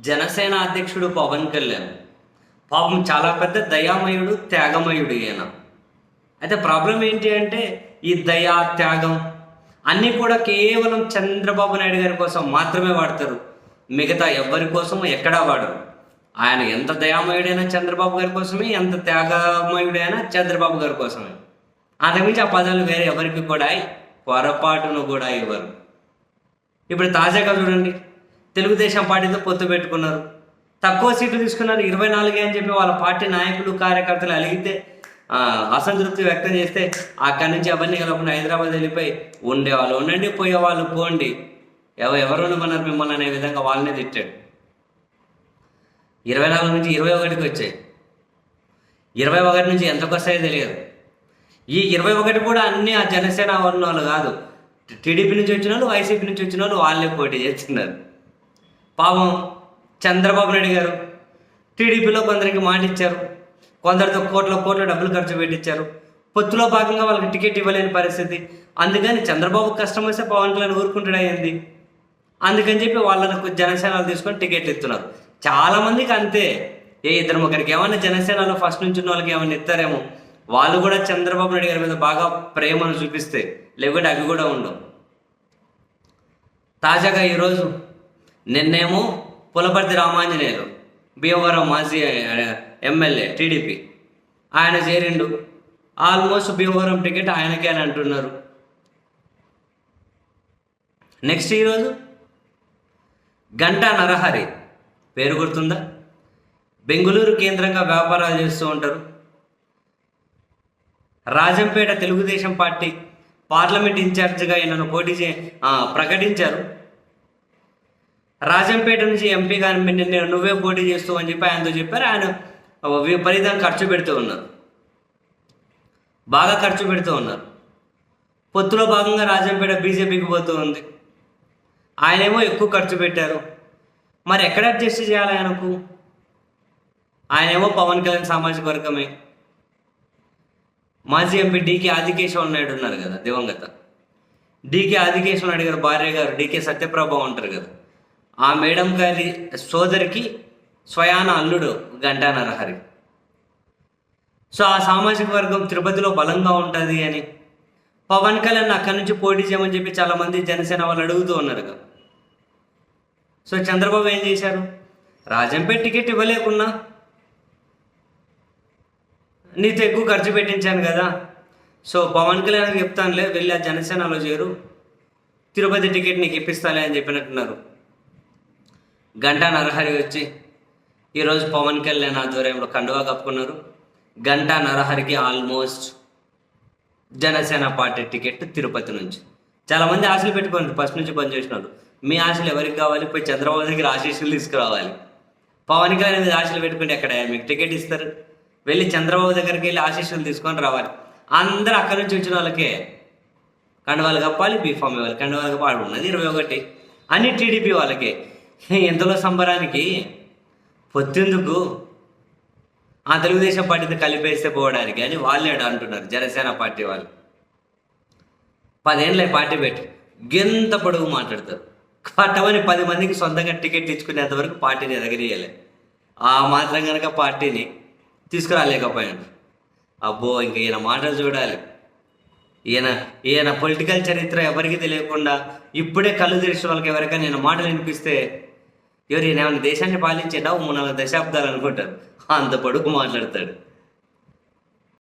జనసేన అధ్యక్షుడు పవన్ కళ్యాణ్. పాపం చాలా పెద్ద దయామయుడు త్యాగమయుడు ఈయన. అయితే ప్రాబ్లం ఏంటి అంటే ఈ దయా త్యాగం అన్నీ కూడా కేవలం చంద్రబాబు నాయుడు గారి కోసం మాత్రమే వాడతారు. మిగతా ఎవ్వరి కోసం ఎక్కడా వాడరు. ఆయన ఎంత దయామయుడైనా చంద్రబాబు గారి కోసమే ఎంత త్యాగమయుడైనా చంద్రబాబు గారి కోసమే. అంతకుమించి ఆ పదాలు వేరే ఎవరికి కూడా పొరపాటును కూడా ఇవ్వరు. ఇప్పుడు తాజాగా చూడండి. తెలుగుదేశం పార్టీతో పొత్తు పెట్టుకున్నారు. తక్కువ సీట్లు తీసుకున్నారు. ఇరవై నాలుగే అని చెప్పి వాళ్ళ పార్టీ నాయకులు కార్యకర్తలు అలిగితే అసంతృప్తి వ్యక్తం చేస్తే అక్కడి నుంచి అవన్నీ కలపకుండా హైదరాబాద్ వెళ్ళిపోయి ఉండేవాళ్ళు. ఉండండి పోయేవాళ్ళు పోండి. ఎవ ఎవరు ఉండమన్నారు మిమ్మల్ని అనే విధంగా వాళ్ళనే తిట్టాడు. ఇరవై నాలుగు నుంచి ఇరవై ఒకటికి వచ్చాయి. ఇరవై ఒకటి నుంచి ఎంతకు వస్తాయో తెలియదు. ఈ ఇరవై ఒకటి కూడా అన్ని ఆ జనసేన ఉన్న వాళ్ళు కాదు టీడీపీ నుంచి వచ్చిన వాళ్ళు వైసీపీ నుంచి వచ్చిన వాళ్ళు వాళ్ళే పోటీ చేస్తున్నారు. పాపం చంద్రబాబు నాయుడు గారు టీడీపీలో కొందరికి మాట ఇచ్చారు కొందరితో కోట్ల కోట్ల డబ్బులు ఖర్చు పెట్టించారు పొత్తులో భాగంగా వాళ్ళకి టికెట్ ఇవ్వలేని పరిస్థితి. అందుకని చంద్రబాబు కష్టం వస్తే పవన్ కళ్యాణ్ ఊరుకుంటాడు అందుకని చెప్పి వాళ్ళకు జనసేనలు తీసుకొని టికెట్లు ఇస్తున్నారు. చాలా మందికి అంతే. ఏ ఇద్దరు ఒకరికి ఏమన్నా జనసేనలో ఫస్ట్ నుంచి ఉన్న వాళ్ళకి ఏమన్నా ఇస్తారేమో. వాళ్ళు కూడా చంద్రబాబు నాయుడు గారి మీద బాగా ప్రేమను చూపిస్తే లేకుంటే అవి కూడా ఉండవు. తాజాగా ఈరోజు నిన్నేమో పులపర్తి రామాంజనేయులు భీమవరం మాజీ ఎమ్మెల్యే టీడీపీ. ఆయన చేరిండు. ఆల్మోస్ట్ భీమవరం టికెట్ ఆయనకే అని అంటున్నారు. నెక్స్ట్ ఈరోజు గంటా నరహరి. పేరు గుర్తుందా? బెంగుళూరు కేంద్రంగా వ్యాపారాలు చేస్తూ ఉంటారు. రాజంపేట తెలుగుదేశం పార్టీ పార్లమెంట్ ఇన్ఛార్జిగా ఈయనను పోటీ చే ప్రకటించారు. రాజంపేట నుంచి ఎంపీగా నేను నువ్వే పోటీ చేస్తావు అని చెప్పి ఆయనతో చెప్పారు. ఆయన విపరీతం ఖర్చు పెడుతూ ఉన్నారు. బాగా ఖర్చు పెడుతూ ఉన్నారు. పొత్తులో భాగంగా రాజంపేట బీజేపీకి పోతూ ఉంది. ఆయనేమో ఎక్కువ ఖర్చు పెట్టారు. మరి ఎక్కడ అడ్జస్ట్ చేయాలి ఆయనకు? ఆయనేమో పవన్ కళ్యాణ్ సామాజిక వర్గమే. మాజీ ఎంపీ డీకే ఆదికేశవ నాయుడు ఉన్నారు కదా దివంగత. డీకే ఆదికేశవ నాయుడు గారు భార్య గారు. డీకే సత్యప్రభ ఉంటారు కదా. ఆ మేడం గారి సోదరికి స్వయాన అల్లుడు గంటా నరహరి సో ఆ సామాజిక వర్గం తిరుపతిలో బలంగా ఉంటుంది అని. పవన్ కళ్యాణ్ అక్కడి నుంచి పోటీ చేయమని చెప్పి చాలామంది జనసేన వాళ్ళు అడుగుతూ ఉన్నారు సో చంద్రబాబు ఏం చేశారు? రాజంపేట టికెట్ ఇవ్వలేకున్నా. నీతో ఎక్కువ ఖర్చు పెట్టించాను కదా. సో పవన్ కళ్యాణ్ చెప్తానులే వెళ్ళి ఆ జనసేనలో చేరు. తిరుపతి టికెట్ నీకు ఇప్పిస్తాలే అని చెప్పినట్టున్నారు. గంటా నరహరి వచ్చి ఈరోజు పవన్ కళ్యాణ్ ఆధ్వర్యంలో కండువా కప్పుకున్నారు. Ganta నరహరికి almost Janasena party ticket Tirupati నుంచి. చాలామంది ఆశలు పెట్టుకోండి ఫస్ట్ నుంచి పనిచేసిన వాళ్ళు మీ ఆశలు ఎవరికి కావాలి? పోయి చంద్రబాబు దగ్గర ఆశీస్సులు తీసుకురావాలి. పవన్ కళ్యాణ్ మీద ఆశలు పెట్టుకుంటే ఎక్కడ? మీకు టికెట్ ఇస్తారు. వెళ్ళి చంద్రబాబు దగ్గరికి వెళ్ళి ఆశీస్సులు తీసుకొని రావాలి. అందరూ అక్కడి నుంచి వచ్చిన వాళ్ళకే కండవాళ్ళు కప్పాలి బీఫామ్ ఇవ్వాలి. కండవాళ్ళు కప్పాలి. ఉన్నది ఇరవై ఒకటి. అన్ని టీడీపీ వాళ్ళకే. ఇంతలో సంబరానికి పొత్తెందుకు ఆ తెలుగుదేశం పార్టీతో కలిపేస్తే పోవడానికి అని వాళ్ళే అంటున్నారు జనసేన పార్టీ వాళ్ళు. పదేళ్ళ పార్టీ పెట్టి గెంత పొడుగు మాట్లాడతారు. పట్టమని పది మందికి సొంతంగా టికెట్ ఇచ్చుకునేంత వరకు పార్టీని ఎదగనీయలే. ఆ మాత్రం కనుక పార్టీని తీసుకురాలేకపోయాను. అబ్బో ఇంక ఈయన మాటలు చూడాలి. ఈయన ఈయన పొలిటికల్ చరిత్ర ఎవరికి తెలియకుండా ఇప్పుడే కళ్ళు తెరిచిన వాళ్ళకి ఎవరికైనా నేను మాటలు వినిపిస్తే ఎవరు ఈయన ఏమైనా దేశాన్ని పాలించేటా మూడు నాలుగు దశాబ్దాలు అనుకుంటారు. అంత పడుకు మాట్లాడతాడు.